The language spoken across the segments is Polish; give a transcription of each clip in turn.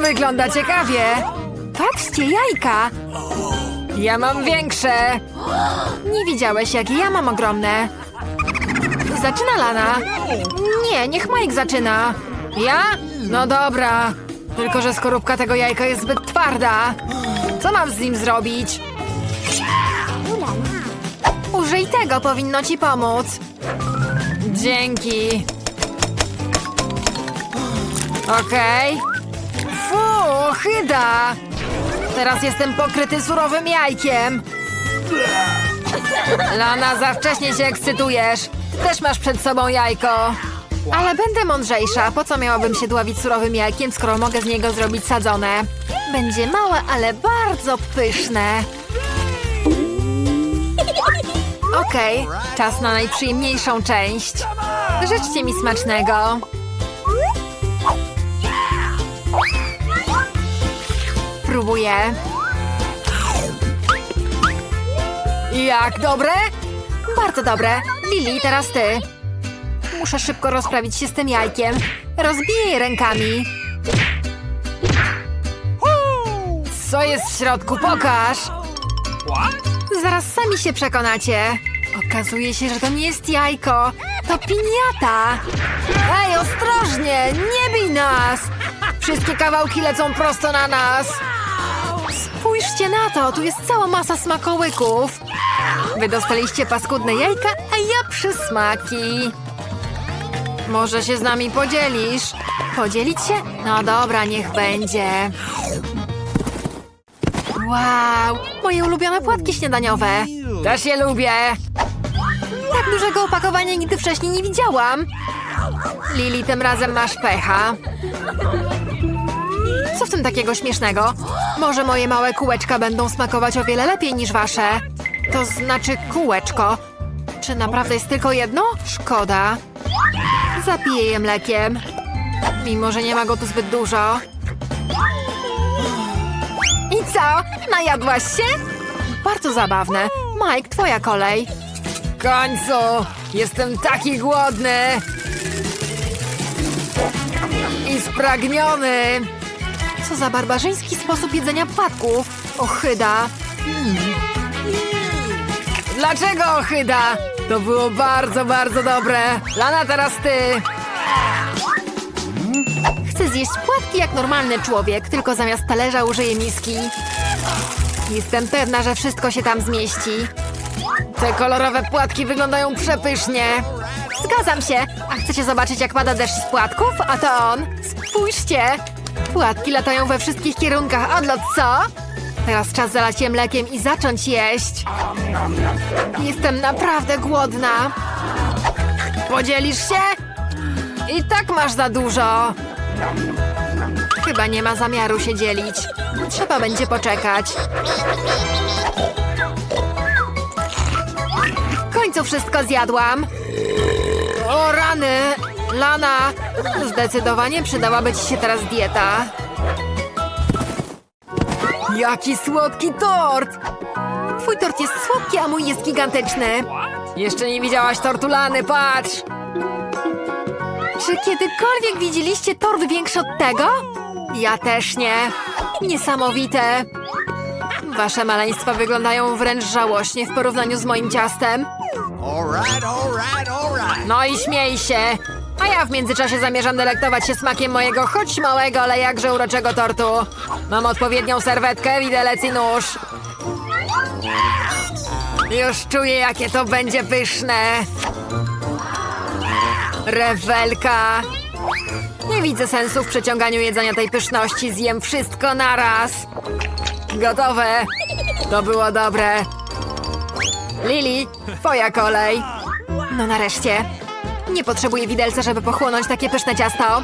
Wygląda ciekawie. Patrzcie, jajka. Ja mam większe. Nie widziałeś, jakie ja mam ogromne. Zaczyna Lana. Nie, niech Mike zaczyna. Ja? No dobra. Tylko, że skorupka tego jajka jest zbyt twarda. Co mam z nim zrobić? Użyj tego, powinno ci pomóc. Dzięki. Okej. Fu, chyda. Teraz jestem pokryty surowym jajkiem. Lana, za wcześnie się ekscytujesz. Też masz przed sobą jajko. Ale będę mądrzejsza. Po co miałabym się dławić surowym jajkiem, skoro mogę z niego zrobić sadzone? Będzie małe, ale bardzo pyszne. Okej, czas na najprzyjemniejszą część. Życzcie mi smacznego. Próbuję. Jak dobre? Bardzo dobre. Lili, teraz ty. Muszę szybko rozprawić się z tym jajkiem. Rozbiję je rękami. Co jest w środku? Pokaż! Zaraz sami się przekonacie. Okazuje się, że to nie jest jajko. To piniata. Ej, ostrożnie! Nie bij nas! Wszystkie kawałki lecą prosto na nas. Spójrzcie na to, tu jest cała masa smakołyków. Wy dostaliście paskudne jajka, a ja przysmaki. Może się z nami podzielisz? Podzielić się? No dobra, niech będzie. Wow, moje ulubione płatki śniadaniowe. Też je lubię. Tak dużego opakowania nigdy wcześniej nie widziałam. Lili, tym razem masz pecha. Co w tym takiego śmiesznego? Może moje małe kółeczka będą smakować o wiele lepiej niż wasze. To znaczy kółeczko. Czy naprawdę jest tylko jedno? Szkoda. Zapiję je mlekiem. Mimo, że nie ma go tu zbyt dużo. I co? Najadłaś się? Bardzo zabawne. Mike, twoja kolej. W końcu! Jestem taki głodny! I spragniony! Co za barbarzyński sposób jedzenia płatków. Ochyda. Dlaczego ochyda? To było bardzo, bardzo dobre. Lana, teraz ty. Chcę zjeść płatki jak normalny człowiek, tylko zamiast talerza użyję miski. Jestem pewna, że wszystko się tam zmieści. Te kolorowe płatki wyglądają przepysznie. Zgadzam się. A chcecie zobaczyć, jak pada deszcz z płatków? A to on. Spójrzcie. Płatki latają we wszystkich kierunkach. Odlot co? Teraz czas zalać je mlekiem i zacząć jeść. Jestem naprawdę głodna. Podzielisz się? I tak masz za dużo. Chyba nie ma zamiaru się dzielić. Trzeba będzie poczekać. W końcu wszystko zjadłam. O rany! Lana! Zdecydowanie przydałaby ci się teraz dieta. Jaki słodki tort! Twój tort jest słodki, a mój jest gigantyczny. Jeszcze nie widziałaś tortu Lany, patrz! Czy kiedykolwiek widzieliście tort większy od tego? Ja też nie. Niesamowite. Wasze maleństwa wyglądają wręcz żałośnie w porównaniu z moim ciastem. No i śmiej się. A ja w międzyczasie zamierzam delektować się smakiem mojego choć małego, ale jakże uroczego tortu. Mam odpowiednią serwetkę, widelec i nóż. Już czuję, jakie to będzie pyszne. Rewelka. Nie widzę sensu w przeciąganiu jedzenia tej pyszności. Zjem wszystko naraz. Gotowe. To było dobre. Lili, twoja kolej. No nareszcie. Nie potrzebuję widelca, żeby pochłonąć takie pyszne ciasto.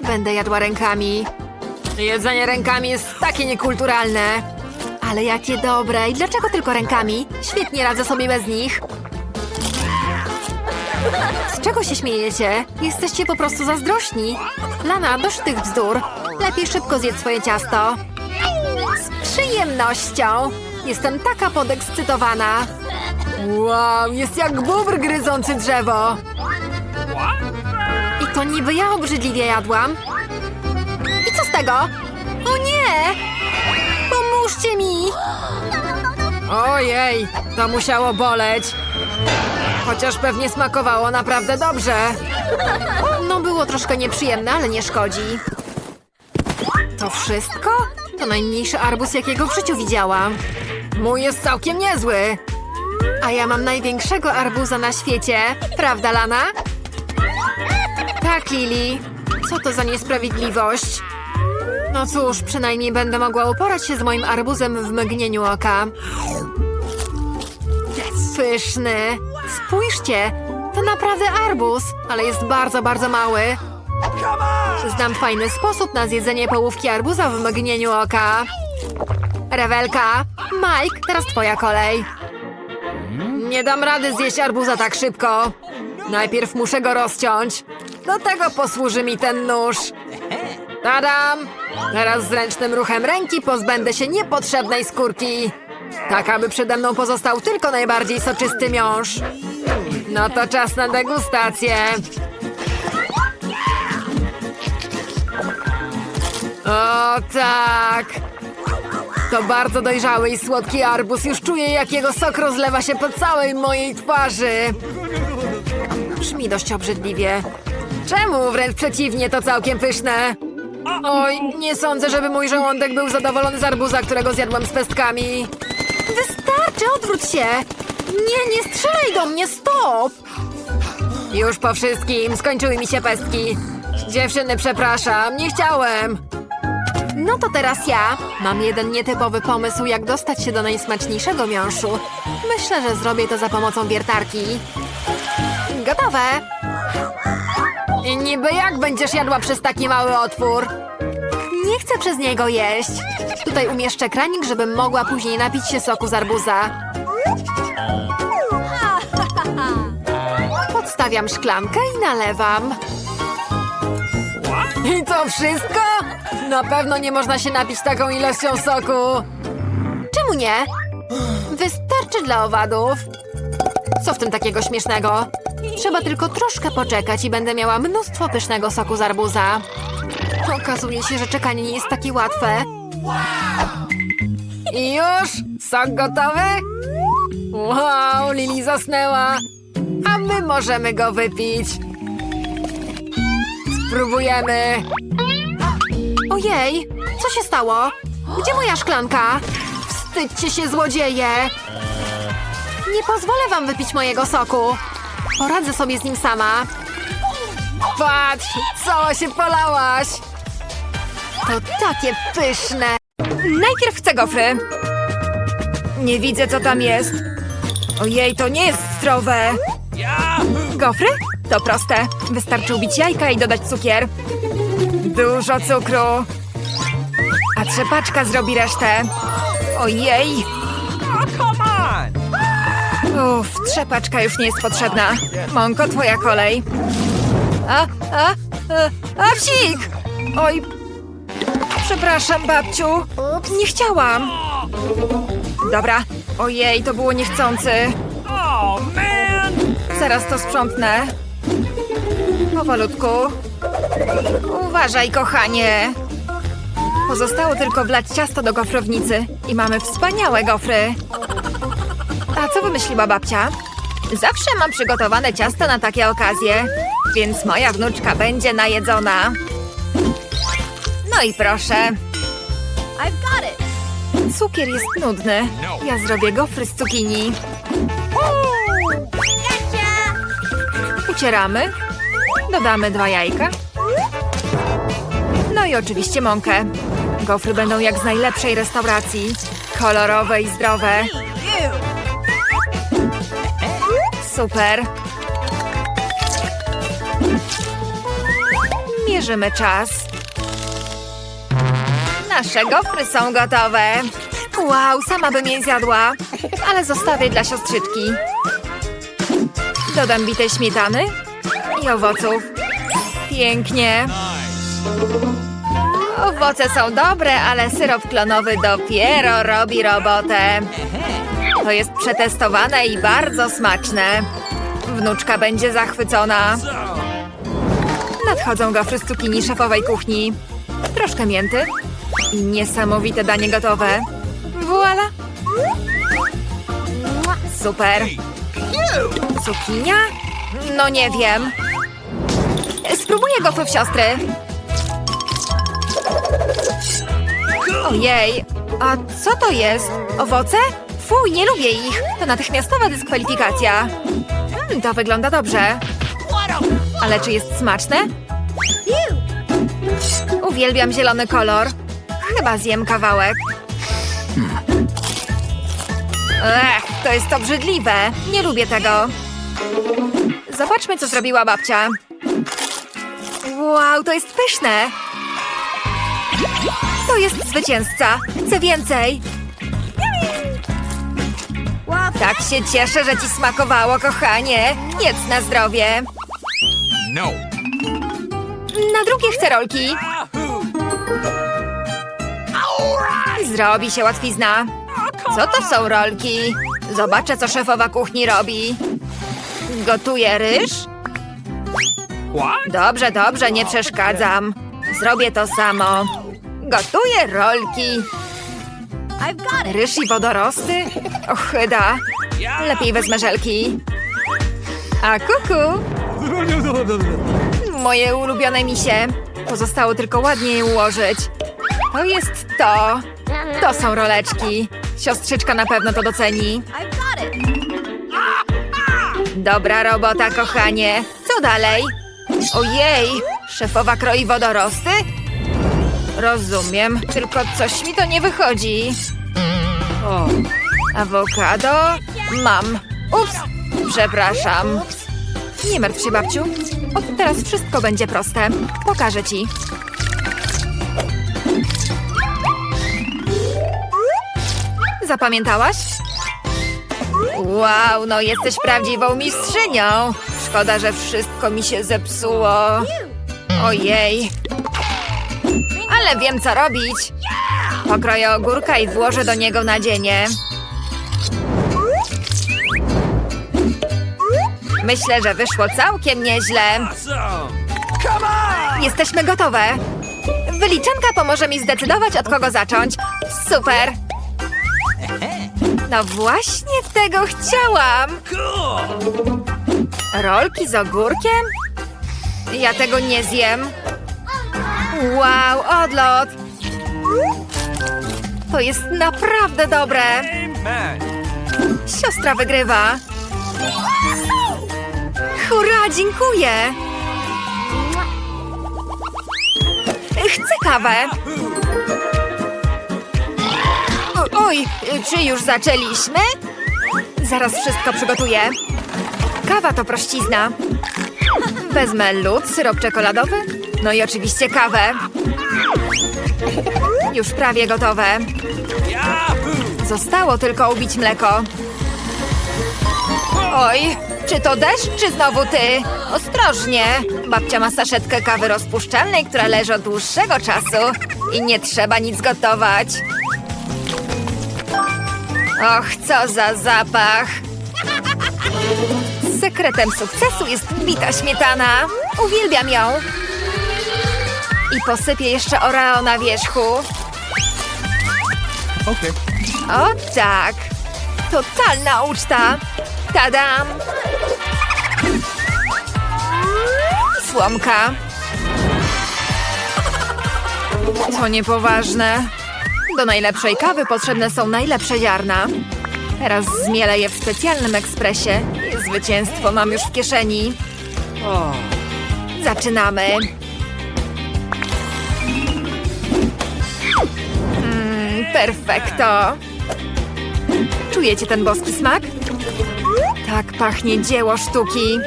Będę jadła rękami. Jedzenie rękami jest takie niekulturalne. Ale jakie dobre. I dlaczego tylko rękami? Świetnie radzę sobie bez nich. Z czego się śmiejecie? Jesteście po prostu zazdrośni. Lana, dość tych bzdur. Lepiej szybko zjedz swoje ciasto. Z przyjemnością. Jestem taka podekscytowana. Wow, jest jak bóbr gryzący drzewo. I to niby ja obrzydliwie jadłam. I co z tego? O nie! Pomóżcie mi! Ojej, to musiało boleć. Chociaż pewnie smakowało naprawdę dobrze. No było troszkę nieprzyjemne, ale nie szkodzi. To wszystko? To najmniejszy arbuz, jakiego w życiu widziałam. Mój jest całkiem niezły. A ja mam największego arbuza na świecie. Prawda, Lana? Tak, Lili. Co to za niesprawiedliwość? No cóż, przynajmniej będę mogła uporać się z moim arbuzem w mgnieniu oka. Pyszny. Spójrzcie, to naprawdę arbuz, ale jest bardzo, bardzo mały. Znam fajny sposób na zjedzenie połówki arbuza w mgnieniu oka. Rewelka, Mike, teraz twoja kolej. Nie dam rady zjeść arbuza tak szybko. Najpierw muszę go rozciąć. Do tego posłuży mi ten nóż. Tadam! Teraz zręcznym ruchem ręki pozbędę się niepotrzebnej skórki. Tak, aby przede mną pozostał tylko najbardziej soczysty miąższ. No to czas na degustację. O tak! To bardzo dojrzały i słodki arbuz. Już czuję, jak jego sok rozlewa się po całej mojej twarzy. Brzmi dość obrzydliwie. Czemu? Wręcz przeciwnie, to całkiem pyszne. Oj, nie sądzę, żeby mój żołądek był zadowolony z arbuza, którego zjadłam z pestkami. Wystarczy, odwróć się! Nie, nie strzelaj do mnie, stop! Już po wszystkim, skończyły mi się pestki. Dziewczyny, przepraszam, nie chciałem. No to teraz ja. Mam jeden nietypowy pomysł, jak dostać się do najsmaczniejszego miąższu. Myślę, że zrobię to za pomocą wiertarki. Gotowe! I niby jak będziesz jadła przez taki mały otwór? Nie chcę przez niego jeść. Tutaj umieszczę kranik, żebym mogła później napić się soku z arbuza. Podstawiam szklankę i nalewam. I to wszystko? Na pewno nie można się napić taką ilością soku. Czemu nie? Wystarczy dla owadów. Co w tym takiego śmiesznego? Trzeba tylko troszkę poczekać i będę miała mnóstwo pysznego soku z arbuza. Okazuje się, że czekanie nie jest takie łatwe. I już? Sok gotowy? Wow, Lili zasnęła. A my możemy go wypić. Spróbujemy. Ojej, co się stało? Gdzie moja szklanka? Wstydźcie się, złodzieje! Nie pozwolę wam wypić mojego soku. Poradzę sobie z nim sama. Patrz, cała się polałaś. To takie pyszne. Najpierw chcę gofry. Nie widzę, co tam jest. Ojej, to nie jest zdrowe. Gofry? To proste. Wystarczy ubić jajka i dodać cukier. Dużo cukru. A trzepaczka zrobi resztę. Ojej. Uff, trzepaczka już nie jest potrzebna. Monko, twoja kolej. A, a, a, a, psik! Oj, Przepraszam, babciu. Nie chciałam. Dobra. Ojej, to było niechcący. Zaraz to sprzątnę. Powolutku. Uważaj, kochanie. Pozostało tylko wlać ciasto do gofrownicy i mamy wspaniałe gofry. A co wymyśliła babcia? Zawsze mam przygotowane ciasto na takie okazje, więc moja wnuczka będzie najedzona. No i proszę. Cukier jest nudny. Ja zrobię gofry z cukinii. Ucieramy. Dodamy dwa jajka. I oczywiście mąkę. Gofry będą jak z najlepszej restauracji. Kolorowe i zdrowe. Super. Mierzymy czas. Nasze gofry są gotowe. Wow, sama bym je zjadła, ale zostawię dla siostrzyczki. Dodam bitej śmietany i owoców. Pięknie. Owoce są dobre, ale syrop klonowy dopiero robi robotę. To jest przetestowane i bardzo smaczne. Wnuczka będzie zachwycona. Nadchodzą gofry z cukinii szefowej kuchni. troszkę mięty i niesamowite danie gotowe. Voila! Super! Cukinia? No nie wiem. Spróbuję gofrów siostry. Ojej, a co to jest? Owoce? Fuj, nie lubię ich. To natychmiastowa dyskwalifikacja. Hmm, to wygląda dobrze. Ale czy jest smaczne? Uwielbiam zielony kolor. Chyba zjem kawałek. Ech, to jest obrzydliwe. Nie lubię tego. Zobaczmy, co zrobiła babcia. Wow, to jest pyszne. To jest zwycięzca. Chcę więcej. Tak się cieszę, że ci smakowało, kochanie. Jedz na zdrowie. No. Na drugie chcę rolki. Zrobi się łatwizna. Co to są rolki? Zobaczę, co szefowa kuchni robi. Gotuje ryż? Dobrze, dobrze, nie przeszkadzam. Zrobię to samo. Gotuję rolki. Ryż i wodorosty? Ochyda. Lepiej wezmę żelki. A kuku? Moje ulubione misie. Pozostało tylko ładnie je ułożyć. To jest to. To są roleczki. Siostrzyczka na pewno to doceni. Dobra robota, kochanie. Co dalej? Ojej, szefowa kroi wodorosty? Rozumiem, tylko coś mi to nie wychodzi. O, awokado? Mam. Ups, przepraszam. Nie martw się, babciu. Od teraz wszystko będzie proste. Pokażę ci. Zapamiętałaś? Wow, no jesteś prawdziwą mistrzynią. Szkoda, że wszystko mi się zepsuło. Ojej. Ale wiem, co robić. Pokroję ogórka i włożę do niego nadzienie. Myślę, że wyszło całkiem nieźle. Jesteśmy gotowe. Wyliczanka pomoże mi zdecydować, od kogo zacząć. Super. No właśnie tego chciałam. Rolki z ogórkiem? Ja tego nie zjem. Wow, odlot. To jest naprawdę dobre. Siostra wygrywa. Hurra, dziękuję. Chcę kawę. Oj, czy już zaczęliśmy? Zaraz wszystko przygotuję. Kawa to prościzna. Wezmę lód, syrop czekoladowy, no i oczywiście kawę. Już prawie gotowe. Zostało tylko ubić mleko. Oj, czy to deszcz, czy znowu ty? Ostrożnie! Babcia ma saszetkę kawy rozpuszczalnej, która leży od dłuższego czasu i nie trzeba nic gotować. Och, co za zapach! Sekretem sukcesu jest bita śmietana. Uwielbiam ją. I posypię jeszcze oreo na wierzchu. Okay. O tak! Totalna uczta! Tadam! Słomka. To niepoważne. Do najlepszej kawy potrzebne są najlepsze ziarna. Teraz zmielę je w specjalnym ekspresie. Zwycięstwo mam już w kieszeni. Zaczynamy. Perfekto. Czujecie ten boski smak? Tak pachnie dzieło sztuki.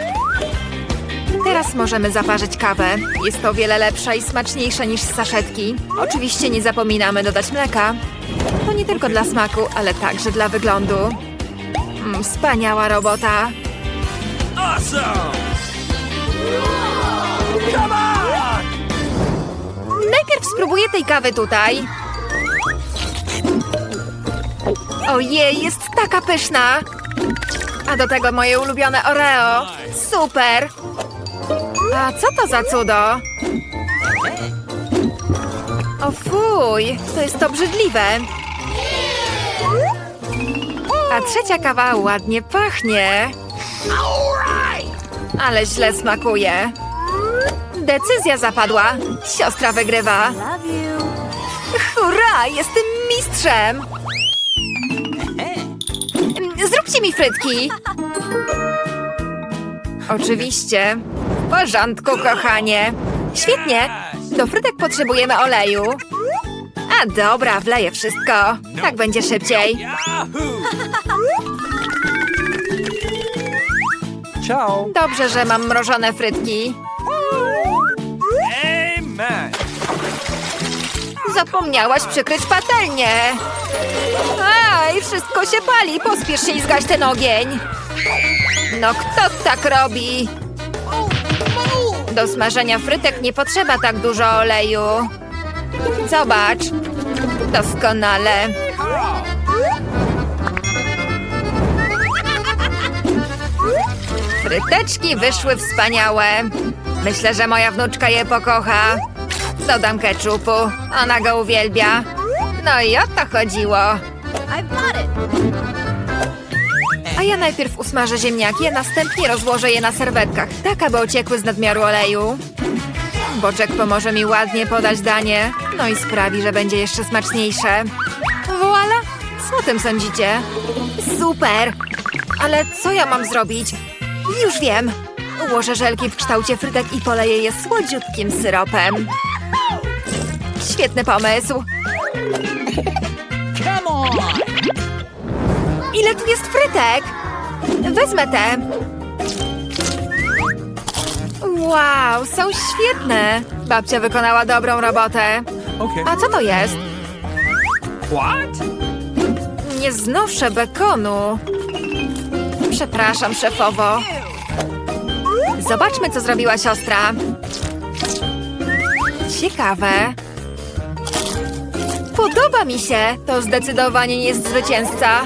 Teraz możemy zaparzyć kawę. Jest to o wiele lepsza i smaczniejsza niż z saszetki. Oczywiście nie zapominamy dodać mleka. To nie tylko dla smaku, ale także dla wyglądu. Mm, wspaniała robota. Najpierw spróbuję tej kawy tutaj. Ojej, jest taka pyszna. A do tego moje ulubione Oreo. Super. A co to za cudo? O fuj, to jest obrzydliwe. A trzecia kawa ładnie pachnie. Ale źle smakuje. Decyzja zapadła. Siostra wygrywa. Hurra, jestem mistrzem! Zróbcie mi frytki! Oczywiście. W porządku, kochanie. Świetnie. Do frytek potrzebujemy oleju. A dobra, wleję wszystko. Tak będzie szybciej. Ciao. Dobrze, że mam mrożone frytki. Zapomniałaś przykryć patelnię. Aj, wszystko się pali. Pospiesz się i zgaś ten ogień. No kto tak robi? Do smażenia frytek nie potrzeba tak dużo oleju. Zobacz. Doskonale. Fryteczki wyszły wspaniałe. Myślę, że moja wnuczka je pokocha. Dodam keczupu. Ona go uwielbia. No i o to chodziło. A ja najpierw usmażę ziemniaki, a następnie rozłożę je na serwetkach, tak aby ociekły z nadmiaru oleju. Boczek pomoże mi ładnie podać danie, no i sprawi, że będzie jeszcze smaczniejsze. Voila! Co o tym sądzicie? Super! Ale co ja mam zrobić? Już wiem! Ułożę żelki w kształcie frytek i poleję je słodziutkim syropem. Świetny pomysł! Come on. Ile tu jest frytek? Wezmę te. Wow, są świetne. Babcia wykonała dobrą robotę. Okay. A co to jest? What? Nie znoszę bekonu. Przepraszam, szefowo. Zobaczmy, co zrobiła siostra. Ciekawe. Podoba mi się. To zdecydowanie nie jest zwycięzca.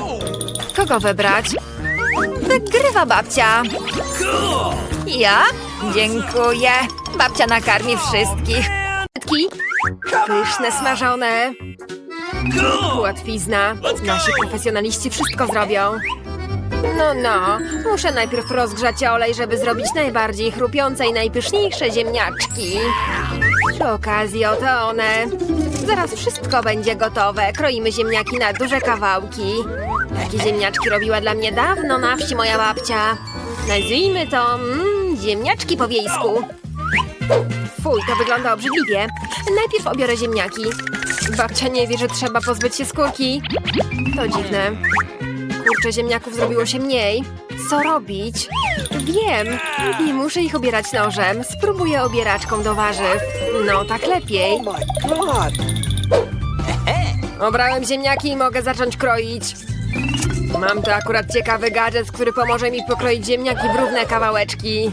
Kogo wybrać? Wygrywa babcia. Ja? Dziękuję. Babcia nakarmi wszystkich. Pyszne, smażone. Łatwizna. Nasi profesjonaliści wszystko zrobią. No, no. Muszę najpierw rozgrzać olej, żeby zrobić najbardziej chrupiące i najpyszniejsze ziemniaczki. Przy okazji oto one. Zaraz wszystko będzie gotowe. Kroimy ziemniaki na duże kawałki. Takie ziemniaczki robiła dla mnie dawno na wsi moja babcia. Nazwijmy to mm, ziemniaczki po wiejsku. Fuj, to wygląda obrzydliwie. Najpierw obiorę ziemniaki. Babcia nie wie, że trzeba pozbyć się skórki. To dziwne. Kurczę, ziemniaków zrobiło się mniej. Co robić? Wiem. Nie muszę ich obierać nożem. Spróbuję obieraczką do warzyw. No, tak lepiej. Oh. Obrałem ziemniaki i mogę zacząć kroić. Mam tu akurat ciekawy gadżet, który pomoże mi pokroić ziemniaki w równe kawałeczki.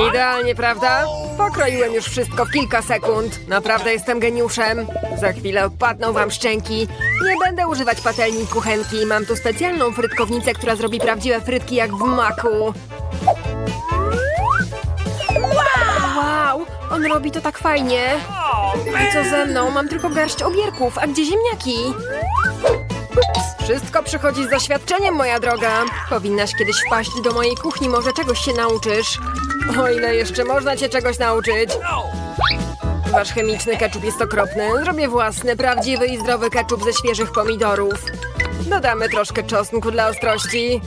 Idealnie, prawda? Pokroiłem już wszystko w kilka sekund. Naprawdę jestem geniuszem. Za chwilę opadną wam szczęki. Nie będę używać patelni i kuchenki. Mam tu specjalną frytkownicę, która zrobi prawdziwe frytki jak w maku. Wow, on robi to tak fajnie. I co ze mną? Mam tylko garść obierków, a gdzie ziemniaki? Wszystko przychodzi z doświadczeniem, moja droga. Powinnaś kiedyś wpaść do mojej kuchni, może czegoś się nauczysz. O ile jeszcze można cię czegoś nauczyć. Wasz chemiczny keczup jest okropny. Zrobię własny, prawdziwy i zdrowy keczup ze świeżych pomidorów. Dodamy troszkę czosnku dla ostrości.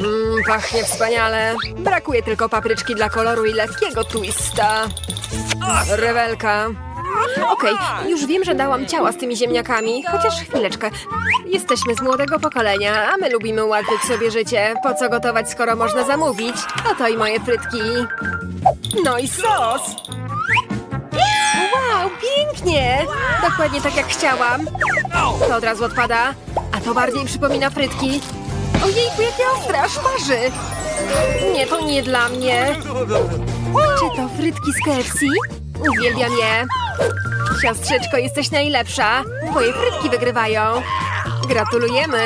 Mmm, pachnie wspaniale. Brakuje tylko papryczki dla koloru i lekkiego twista. Rewelka. Okej, już wiem, że dałam ciała z tymi ziemniakami, chociaż chwileczkę. Jesteśmy z młodego pokolenia, a my lubimy ułatwiać sobie życie. Po co gotować, skoro można zamówić? Oto i moje frytki. No i sos! Wow, pięknie! Dokładnie tak jak chciałam. To od razu odpada, a to bardziej przypomina frytki. Ojejku, jakie ostre, aż parzy! Nie, to nie dla mnie. Czy to frytki z KFC? Uwielbiam je. Siostrzyczko, jesteś najlepsza. Twoje frytki wygrywają. Gratulujemy.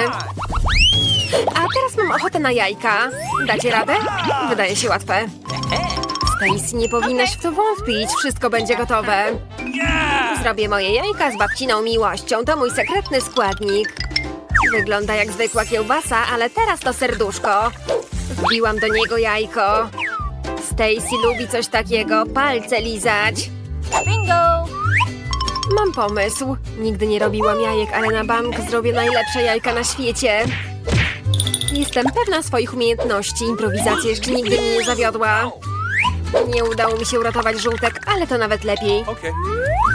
A teraz mam ochotę na jajka. Dacie radę? Wydaje się łatwe. Stacy, nie powinnaś w to wątpić. Wszystko będzie gotowe. Zrobię moje jajka z babciną miłością. To mój sekretny składnik. Wygląda jak zwykła kiełbasa, ale teraz to serduszko. Wbiłam do niego jajko. Stacy lubi coś takiego, palce lizać. Bingo! Mam pomysł. Nigdy nie robiłam jajek, ale na bank zrobię najlepsze jajka na świecie. Jestem pewna swoich umiejętności. Improwizacja jeszcze nigdy mnie nie zawiodła. Nie udało mi się uratować żółtek, ale to nawet lepiej.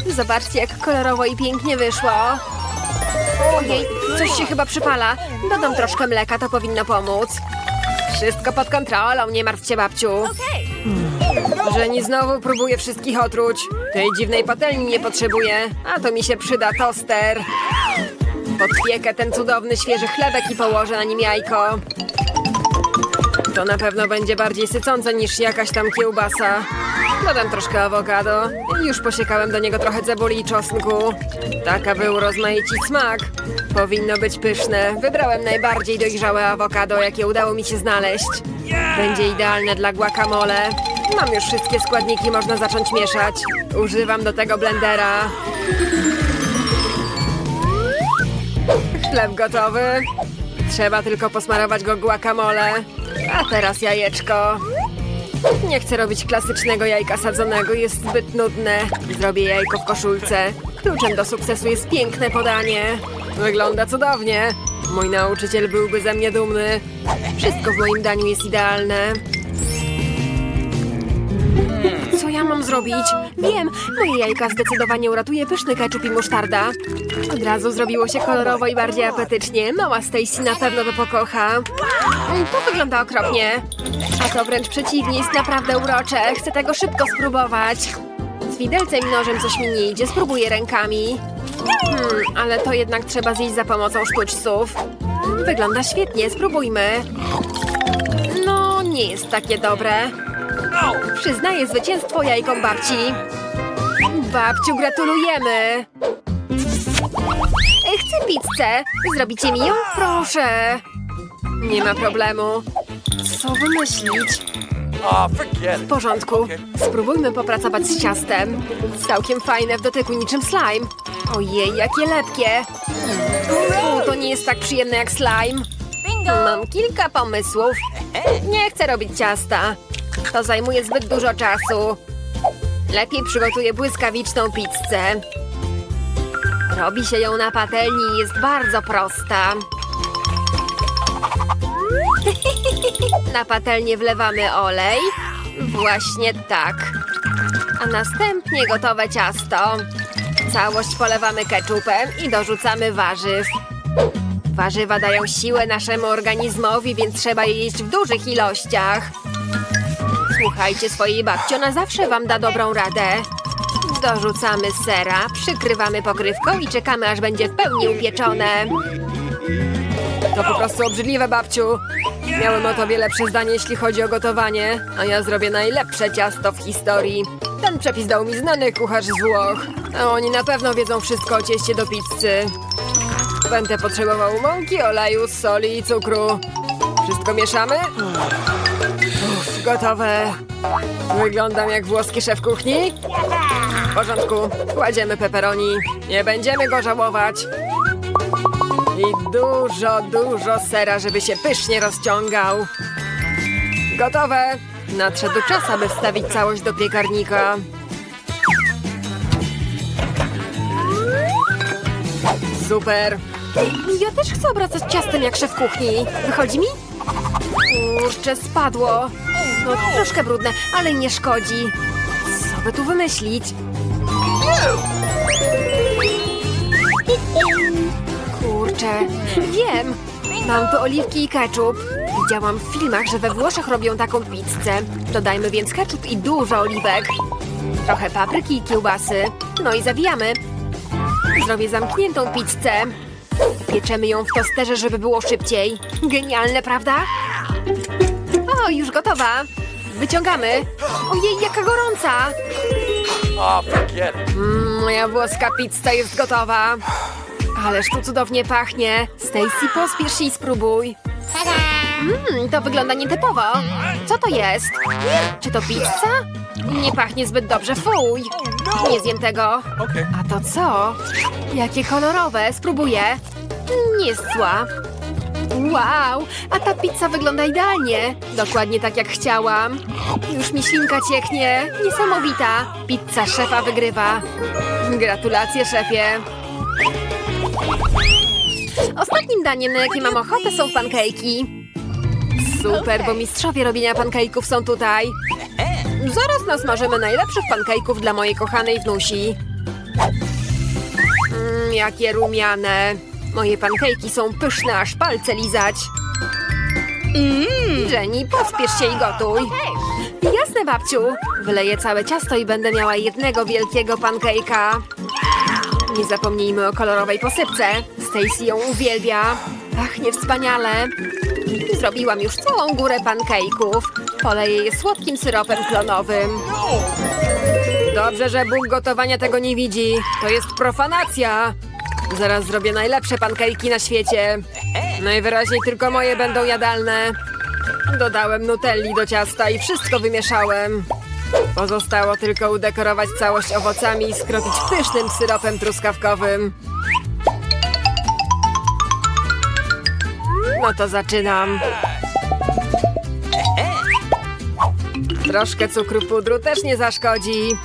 Zobaczcie, jak kolorowo i pięknie wyszło. Ojej, coś się chyba przypala. Dodam troszkę mleka, to powinno pomóc. Wszystko pod kontrolą, nie martw się, babciu. Żeni znowu próbuje wszystkich otruć. Tej dziwnej patelni nie potrzebuje, a to mi się przyda toster. Podpiekę ten cudowny, świeży chlebek i położę na nim jajko. To na pewno będzie bardziej sycące niż jakaś tam kiełbasa. Dodam troszkę awokado. Już posiekałem do niego trochę cebuli i czosnku. Tak, aby urozmaicić smak. Powinno być pyszne. Wybrałem najbardziej dojrzałe awokado, jakie udało mi się znaleźć. Będzie idealne dla guacamole. Mam już wszystkie składniki, można zacząć mieszać. Używam do tego blendera. Chleb gotowy. Trzeba tylko posmarować go guacamole. A teraz jajeczko. Nie chcę robić klasycznego jajka sadzonego, jest zbyt nudne. Zrobię jajko w koszulce. Kluczem do sukcesu jest piękne podanie. Wygląda cudownie. Mój nauczyciel byłby ze mnie dumny. Wszystko w moim daniu jest idealne. Mam zrobić? Wiem, moje jajka zdecydowanie uratuje pyszny keczup i musztarda. Od razu zrobiło się kolorowo i bardziej apetycznie. Mała Stacy na pewno to pokocha. Mm, To wygląda okropnie. A to wręcz przeciwnie, jest naprawdę urocze. Chcę tego szybko spróbować. Z widelcem i nożem coś mi nie idzie, spróbuję rękami. Hmm, ale to jednak trzeba zjeść za pomocą sztućców. Wygląda świetnie, spróbujmy. No, nie jest takie dobre. Przyznaję zwycięstwo jajkom babci. Babciu, gratulujemy! E, Chcę pizzę. Zrobicie mi ją? Proszę. Nie ma problemu. Co wymyślić? W porządku. Spróbujmy popracować z ciastem. Całkiem fajne w dotyku niczym slime. Ojej, jakie lepkie. U, to nie jest tak przyjemne jak slime. Mam kilka pomysłów. Nie chcę robić ciasta. To zajmuje zbyt dużo czasu. Lepiej przygotuję błyskawiczną pizzę. Robi się ją na patelni i jest bardzo prosta. Na patelnię wlewamy olej. Właśnie tak. A następnie gotowe ciasto. Całość polewamy keczupem i dorzucamy warzyw. Warzywa dają siłę naszemu organizmowi, więc trzeba je jeść w dużych ilościach. Słuchajcie swojej babci, ona zawsze wam da dobrą radę. Dorzucamy sera, przykrywamy pokrywką i czekamy, aż będzie w pełni upieczone. To po prostu obrzydliwe, babciu. Miałem o tobie lepsze zdanie, jeśli chodzi o gotowanie, a ja zrobię najlepsze ciasto w historii. Ten przepis dał mi znany kucharz z Włoch, a oni na pewno wiedzą wszystko o cieście do pizzy. Będę potrzebował mąki, oleju, soli i cukru. Wszystko mieszamy? Gotowe. Wyglądam jak włoski szef kuchni? W porządku, kładziemy pepperoni. Nie będziemy go żałować. I dużo, dużo sera, żeby się pysznie rozciągał. Gotowe! Nadszedł czas, aby wstawić całość do piekarnika. Super! Ja też chcę obracać ciastem jak szef kuchni. Wychodzi mi? Kurczę, spadło. No troszkę brudne, ale nie szkodzi. Co by tu wymyślić? Kurczę, wiem. Mam tu oliwki i ketchup. Widziałam w filmach, że we Włoszech robią taką pizzę. Dodajmy więc ketchup i dużo oliwek. Trochę papryki i kiełbasy. No i zawijamy. Zrobię zamkniętą pizzę. Pieczemy ją w tosterze, żeby było szybciej. Genialne, prawda? O, już gotowa. Wyciągamy. Ojej, jaka gorąca. Mm, moja włoska pizza jest gotowa. Ależ tu cudownie pachnie. Stacy, pospiesz się i spróbuj. Mmm, to wygląda nietypowo. Co to jest? Czy to pizza? Nie pachnie zbyt dobrze, fuj. Nie zjem tego. A to co? Jakie kolorowe, spróbuję. Nie jest zła. Wow, a ta pizza wygląda idealnie. Dokładnie tak jak chciałam. Już mi ślinka cieknie. Niesamowita. Pizza szefa wygrywa. Gratulacje, szefie. Ostatnim daniem, na jakie mam ochotę, są pankejki. Super, bo mistrzowie robienia pankejków są tutaj. Zaraz nasmażymy najlepszych pankejków dla mojej kochanej wnusi. Mmm, jakie rumiane. Moje pankejki są pyszne, aż palce lizać. Jenny, pospiesz się i gotuj. Jasne, babciu. Wyleję całe ciasto i będę miała jednego wielkiego pankejka. Nie zapomnijmy o kolorowej posypce. Stacy ją uwielbia. Pachnie wspaniale. Zrobiłam już całą górę pankejków. Poleję je słodkim syropem klonowym. Dobrze, że Bóg gotowania tego nie widzi. To jest profanacja. Zaraz zrobię najlepsze pankejki na świecie. Najwyraźniej tylko moje będą jadalne. Dodałem nutelli do ciasta i wszystko wymieszałem. Pozostało tylko udekorować całość owocami i skropić pysznym syropem truskawkowym. No to zaczynam. Troszkę cukru pudru też nie zaszkodzi.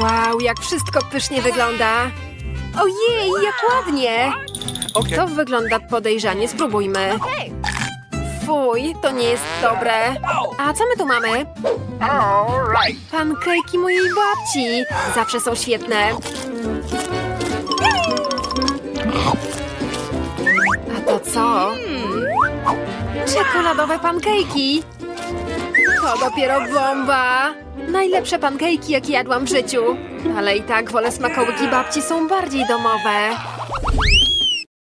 Wow, jak wszystko pysznie wygląda. Ojej, jak ładnie! Okay. To wygląda podejrzanie, spróbujmy. Fuj, to nie jest dobre. A co my tu mamy? Pankejki mojej babci. Zawsze są świetne. A to co? Czekoladowe pankejki. To dopiero bomba. Najlepsze pankejki, jakie jadłam w życiu. Ale i tak wolę smakołyki babci, są bardziej domowe.